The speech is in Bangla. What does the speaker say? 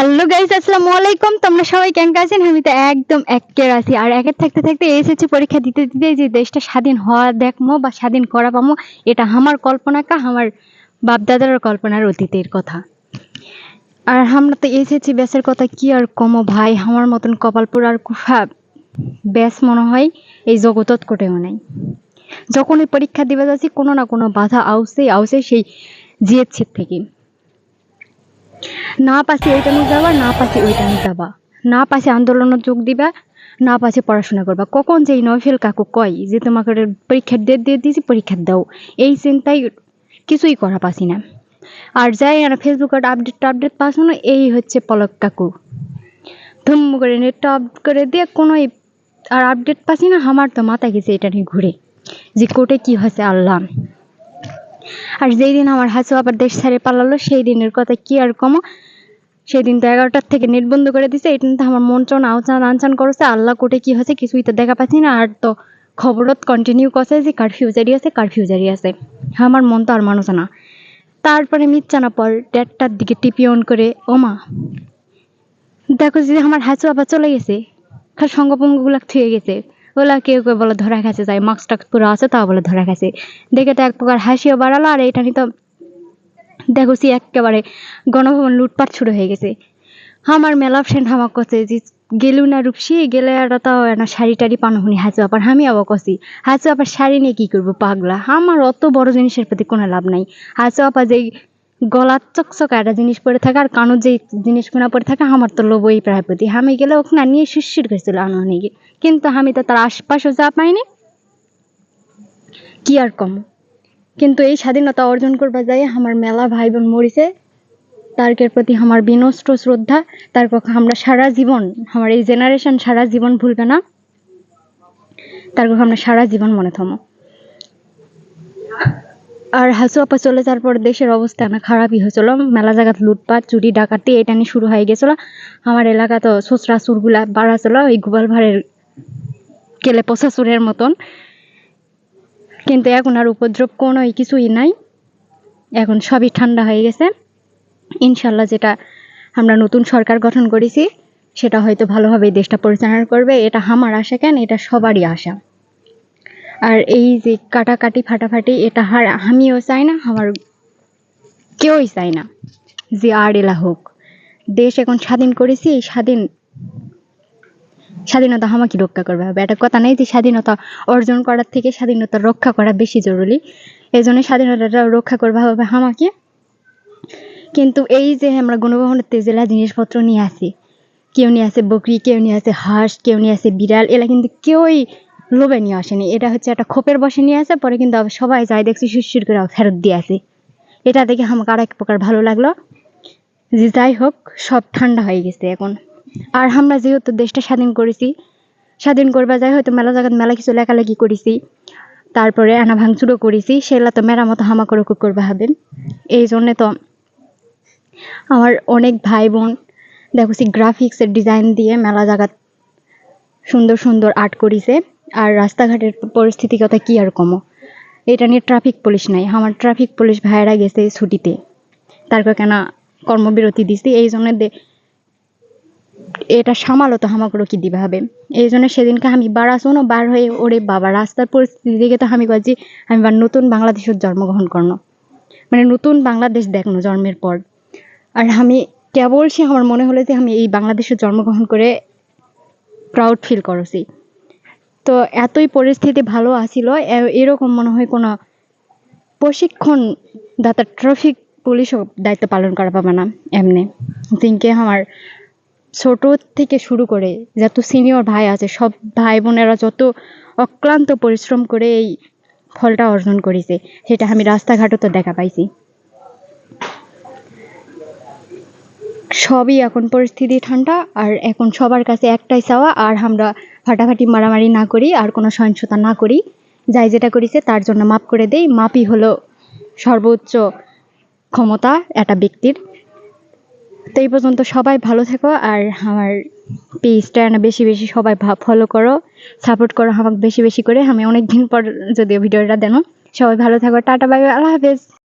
হ্যালো গাইস, আসসালামু আলাইকুম। তোমরা সবাই কেমন আছেন? আমি তো একদম একের আছি। আর একের থাকতে থাকতে এসেছি পরীক্ষা দিতে দিতে যে দেশটা স্বাধীন হওয়া দেখমো বা স্বাধীন করা পামো, এটা আমার কল্পনা কা, আমার বাপদাদার কল্পনার অতীতের কথা। আর আমরা তো এসেছি ব্যাসের কথা কি আর কমো ভাই? আমার মতন কপালপুর আর কুফা ব্যাস মনে হয় এই জগতত কোটেও নাই। যখনই পরীক্ষা দিবে যাচ্ছি, কোনো না কোনো বাধা আউসে আউসে সেই জিয়ের থেকে। না পাশে ওইটা নিয়ে যাবা, না পাশে ওইটা নিয়ে যাবা। না পাশে আন্দোলনে যোগ দিবা, না পাশে পড়াশোনা করবা। কখন যে এই নয়ফেল কাকু কয় যে তোমাকে পরীক্ষার ডেট দিয়ে দিয়েছি, পরীক্ষা দাও। এই চিন্তায় কিছুই করা পাসি না। আর যাই আর ফেসবুকে আপডেট আপডেট পাসো না, এই হচ্ছে পলক কাকু। ধুম করে নেটটা আপ করে দিয়ে কোনো আর আপডেট পাসি না, আমার তো মাথা গেছে এটা নিয়ে ঘুরে। যে কোর্টে কি হয়েছে আল্লাহ। আর যেই দিন আমার হাসু আবার দেশ ছেড়ে পালালো, সেই দিনের কথা কি আর কমো? সেই দিন তো এগারোটার থেকে নেট বন্ধ করে দিছে এটা তো আমার মন চন আউচান আনচান করছে, আল্লাহ কোটে কি হয়েছে কিছুই তো দেখা পাচ্ছি না, আর তো খবরত কন্টিনিউ করছে যে কারফিউ জারি আছে কারফিউ জারি আছে। আমার মন তো আর মানুষ না। তারপরে মিচ্ছানা পর ডেটটার দিকে টিপি অন করে ওমা দেখো যে আমার হাসু আবার চলে গেছে সঙ্গপঙ্গগুলো থুয়ে গেছে ওলা কেউ কেউ বলে ধরা খাইছে, যাই মাস্ক টাক্স পুরো আছে তাও বলে ধরা খাইছে। দেখে তো এক প্রকার হাসিও বাড়ালো আর এটা নিয়ে তো দেখছি একেবারে গণভবন লুটপাট শুরু হয়ে গেছে। আমার মেলা ফ্রেন্ড হামাক কছে যে, গেলু না রূপসি? গেলে আর তাও না শাড়ি টাড়ি পানহুনি হাঁচু আবার আমি আবার কছি হাঁচু আবার শাড়ি নিয়ে কি করব, পাগলা? আমার অত বড় জিনিসের প্রতি কোনো লাভ নাই। হাঁচু আপা যেই গলার চকচকা একটা জিনিস পরে থাকে আর কানুর যেই জিনিসগুলো পরে থাকে, আমার তো লোবই প্রায় প্রতি। আমি গেলে ওখানে নিয়ে শিরশির করেছিল আনহনিকে কিন্তু আমি তো তার আশপাশও যা পাইনি, কি আর কম? কিন্তু এই স্বাধীনতা অর্জন করবার যাই আমার মেলা ভাই বোন মরিছে। তারকের প্রতি আমার বিনষ্ট শ্রদ্ধা, তার পক্ষে আমরা সারা জীবন, আমার এই জেনারেশন সারা জীবন ভুলবে না। তার পক্ষে আমরা সারা জীবন মনে থামো। আর হাসু আপা চলে যাওয়ার পর দেশের অবস্থা না খারাপই হয়েছিল। মেলা জায়গাত লুটপাট, চুরি, ডাকাতি, এটা নিয়ে শুরু হয়ে গেছিল। আমার এলাকা তো ছোচরা বাড়া ছিল এই গোপাল ভাড়ের কেলে পচা চুরের মতন। কিন্তু এখন আর উপদ্রব কোনো কিছুই নাই। এখন সবই ঠান্ডা হয়ে গেছে। ইনশাল্লাহ যেটা আমরা নতুন সরকার গঠন করেছি, সেটা হয়তো ভালোভাবে দেশটা পরিচালনা করবে। এটা আমার আশা, কেন? এটা সবারই আশা। আর এই যে কাটাকাটি ফাটাফাটি, এটা হার, আমিও চাই না, আমার কেউই চাই না যে আর এলা হোক। দেশ এখন স্বাধীন করেছি, এই স্বাধীন, স্বাধীনতা আমাকে রক্ষা করবে। হবে একটা কথা নেই যে স্বাধীনতা অর্জন করার থেকে স্বাধীনতা রক্ষা করা বেশি জরুরি। এই জন্য স্বাধীনতাটা রক্ষা করবা হবে আমাকে। কিন্তু এই যে আমরা গণভবনের তেজেলা জিনিসপত্র নিয়ে আসি, কেউ নিয়ে আসে বকরি, কেউ নিয়ে আসে হাঁস, কেউ নিয়ে আসে বিড়াল, এলা কিন্তু কেউই লোভে নিয়ে আসেনি। এটা হচ্ছে একটা খোপের বসে নিয়ে আসে, পরে কিন্তু সবাই যাই দেখছি শিরশির করে ফেরত দিয়ে আসে। এটা দেখে আমাকে আর এক প্রকার ভালো লাগল যে যাই হোক, সব ঠান্ডা হয়ে গেছে এখন। আর আমরা যেহেতু দেশটা স্বাধীন করেছি, স্বাধীন করবা যাই হয়তো মেলা জায়গায় মেলা কিছু লেখালেখি করেছি, তারপরে আনা ভাঙচুরও করেছি, সেগুলো তো মেরামতো হামাকড়ো করবা হবে। এই জন্যে তো আমার অনেক ভাই বোন দেখছি গ্রাফিক্সের ডিজাইন দিয়ে মেলা জায়গা সুন্দর সুন্দর আর্ট করিছে। আর রাস্তাঘাটের পরিস্থিতি কথা কি আর কমো? এটা নিয়ে ট্রাফিক পুলিশ নাই। আমার ট্রাফিক পুলিশ ভাইয়েরা গেছে ছুটিতে। তারপর কেন কর্মবিরতি দিছি? এই জন্য এটা সামালো তো আমাকে কি দিবে হবে? এই জন্য সেদিনকে আমি বাড়াশোনো বার হয়ে, ওরে বাবা, রাস্তার পরিস্থিতি দেখে তো আমি বলছি, আমি নতুন বাংলাদেশের জন্মগ্রহণ করনো মানে নতুন বাংলাদেশ দেখনো জন্মের পর। আর আমি কেবল সে আমার মনে হলো যে আমি এই বাংলাদেশে জন্মগ্রহণ করে প্রাউড ফিল করছি। তো এতই পরিস্থিতি ভালো আসিল এরকম মনে হয় কোনো প্রশিক্ষণ দাতা ট্রাফিক পুলিশও দায়িত্ব পালন করা পাবে না এমনি। জিনকে আমার ছোট থেকে শুরু করে যত সিনিয়র ভাই আছে, সব ভাই বোনেরা যত অক্লান্ত পরিশ্রম করে এই ফলটা অর্জন করেছে, সেটা আমি রাস্তাঘাটও তো দেখা পাইছি। সবই এখন পরিস্থিতি ঠান্ডা, আর এখন সবার কাছে একটাই চাওয়া, আর আমরা ফাটাফাটি মারামারি না করি আর কোনো সহিংসতা না করি। যাই যেটা করেছে তার জন্য মাপ করে দেই। মাপই হলো সর্বোচ্চ ক্ষমতা একটা ব্যক্তির। তো এই পর্যন্ত সবাই ভালো থেকো আর আমার পেজটা না বেশি বেশি সবাই ফলো করো সাপোর্ট করো আমাকে বেশি বেশি করে। আমি অনেক দিন পর যদিও ভিডিওটা দেন, সবাই ভালো থাকো। টাটা বাই আল্লাহ হাফেজ।